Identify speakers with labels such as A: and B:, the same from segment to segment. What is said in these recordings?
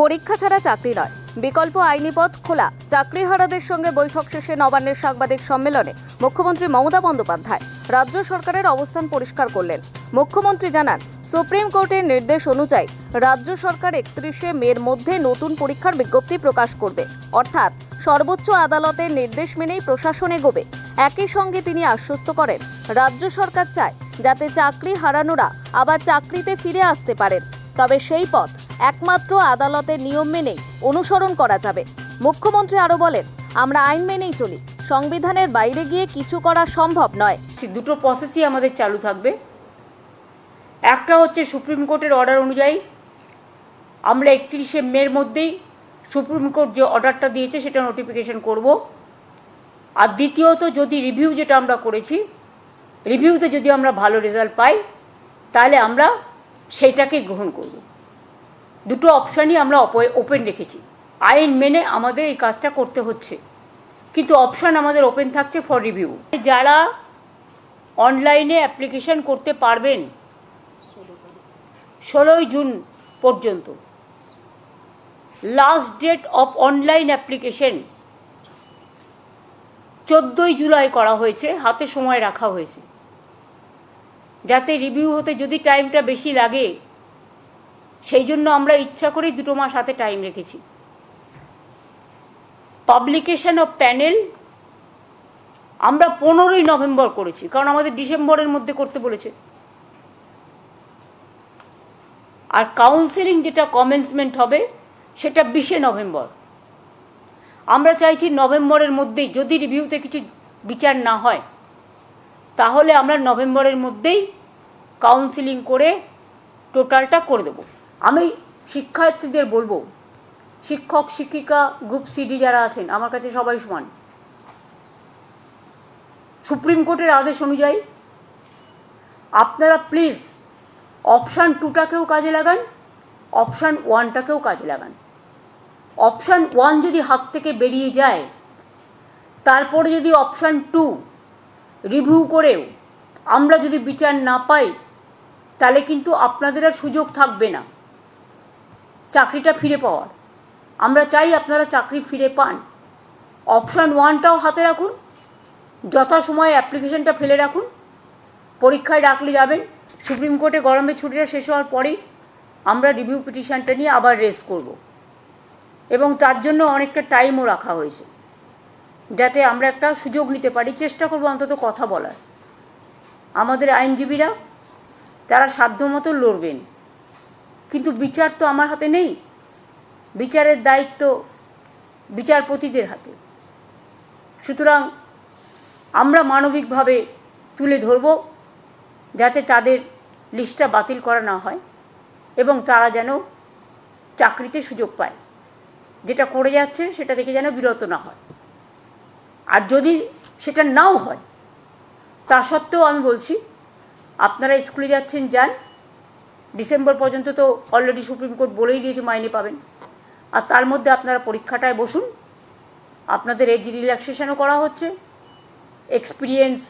A: পরীক্ষা ছাড়া চাকরি নয়। বিকল্প আইনি পথ খোলা। চাকরিহারাদের সঙ্গে বৈঠক শেষে নবান্নের সাংবাদিক সম্মেলনে মুখ্যমন্ত্রী মমতা বন্দ্যোপাধ্যায় রাজ্য সরকারের অবস্থান পরিষ্কার করলেন। মুখ্যমন্ত্রী জানান, সুপ্রিম কোর্টের নির্দেশ অনুযায়ী রাজ্য সরকার একত্রিশে মের মধ্যে নতুন পরীক্ষার বিজ্ঞপ্তি প্রকাশ করবে। অর্থাৎ সর্বোচ্চ আদালতের নির্দেশ মেনেই প্রশাসন এগোবে। একই সঙ্গে তিনি আশ্বস্ত করেন, রাজ্য সরকার চায় যাতে চাকরি হারানোরা আবার চাকরিতে ফিরে আসতে পারেন। তবে সেই পথ একমাত্র আদালতের নিয়ম মেনেই অনুসরণ করা যাবে। মুখ্যমন্ত্রী আরও বলেন, আমরা আইন মেনেই চলি। সংবিধানের বাইরে গিয়ে কিছু করা সম্ভব নয়।
B: দুটো প্রসেসই আমাদের চালু থাকবে। একটা হচ্ছে সুপ্রিম কোর্টের অর্ডার অনুযায়ী আমরা একত্রিশে মের মধ্যেই সুপ্রিম কোর্ট যে অর্ডারটা দিয়েছে সেটা নোটিফিকেশন করব। আর দ্বিতীয়ত যদি রিভিউ যেটা আমরা করেছি রিভিউতে যদি আমরা ভালো রেজাল্ট পাই, তাহলে আমরা সেইটাকেই গ্রহণ করব। দুটো অপশানই আমরা ওপেন রেখেছি। আইন মেনে আমাদের এই কাজটা করতে হচ্ছে। কিন্তু অপশান আমাদের ওপেন থাকছে ফর রিভিউ যারা অনলাইনে অ্যাপ্লিকেশন করতে পারবেন, ষোলোই জুন পর্যন্ত। Last date of online application চোদ্দোই জুলাই করা হয়েছে, হাতে সময় রাখা হয়েছে। যাতে রিভিউ হতে যদি টাইমটা বেশি লাগে সেই জন্য আমরা ইচ্ছা করেই দুটো মাস হাতে টাইম রেখেছি। পাবলিকেশন অফ প্যানেল আমরা পনেরোই নভেম্বর করেছি, কারণ আমাদের ডিসেম্বরের মধ্যে করতে বলেছে। আর কাউন্সিলিং যেটা কমেন্সমেন্ট হবে, সেটা বিশে নভেম্বর। আমরা চাইছি নভেম্বরের মধ্যেই যদি রিভিউতে কিছু বিচার না হয়, তাহলে আমরা নভেম্বরের মধ্যেই কাউন্সিলিং করে টোটালটা করে দেব। আমি শিক্ষার্থীদের বলব, শিক্ষক, শিক্ষিকা গ্রুপ সিডি যারা আছেন, আমার কাছে সবাই সমান। সুপ্রিম কোর্টের আদেশ অনুযায়ী আপনারা প্লিজ অপশান টুটাকেও কাজে লাগান অপশান ওয়ানটাকেও কাজে লাগান। অপশান ওয়ান যদি হাত থেকে বেরিয়ে যায়, তারপরে যদি অপশান টু রিভিউ করেও আমরা যদি বিচার না পাই, তাহলে কিন্তু আপনাদের আর সুযোগ থাকবে না। চাকরিটা ফিরে পাওয়ার। আমরা চাই আপনারা চাকরি ফিরে পান। অপশান ওয়ানটাও হাতে রাখুন। যথাসময়ে অ্যাপ্লিকেশনটা ফেলে রাখুন। পরীক্ষায় ডাকলে যাবেন। সুপ্রিম কোর্টে গরমের ছুটিটা শেষ হওয়ার পরেই আমরা রিভিউ পিটিশনটা নিয়ে আবার রেস করব। এবং তার জন্য অনেকটা টাইমও রাখা হয়েছে। যাতে আমরা একটা সুযোগ নিতে পারি। চেষ্টা করব অন্তত কথা বলার। আমাদের আইনজীবীরা, তারা সাধ্যমতো লড়বেন। কিন্তু বিচার তো আমার হাতে নেই। বিচারের দায়িত্ব বিচারপতিদের হাতে। সুতরাং আমরা মানবিকভাবে তুলে ধরব যাতে তাদের লিস্টটা বাতিল করা না হয় এবং তারা যেন চাকরিতে সুযোগ পায়। যেটা করে যাচ্ছে সেটা থেকে যেন বিরত না হয়। আর যদি সেটা নাও হয়, তা সত্ত্বেও আমি বলছি, আপনারা স্কুলে যাচ্ছেন, যান ডিসেম্বর পর্যন্ত তো অলরেডি সুপ্রিম কোর্ট বলেই দিয়েছে মাইনে পাবেন। আর তার মধ্যে আপনারা পরীক্ষাটায় বসুন। আপনাদের এজ রিল্যাক্সেশনও করা হচ্ছে এক্সপিরিয়েন্স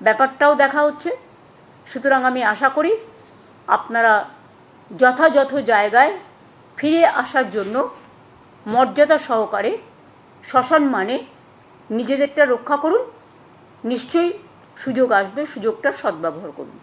B: ব্যাপারটাও দেখা হচ্ছে। সুতরাং আমি আশা করি আপনারা যথাযথ জায়গায় ফিরে আসার জন্য মর্যাদা সহকারে সসম্মানে নিজেদেরটা রক্ষা করুন। নিশ্চয়ই সুযোগ আসবে সুযোগটার সদ্ব্যবহার করুন।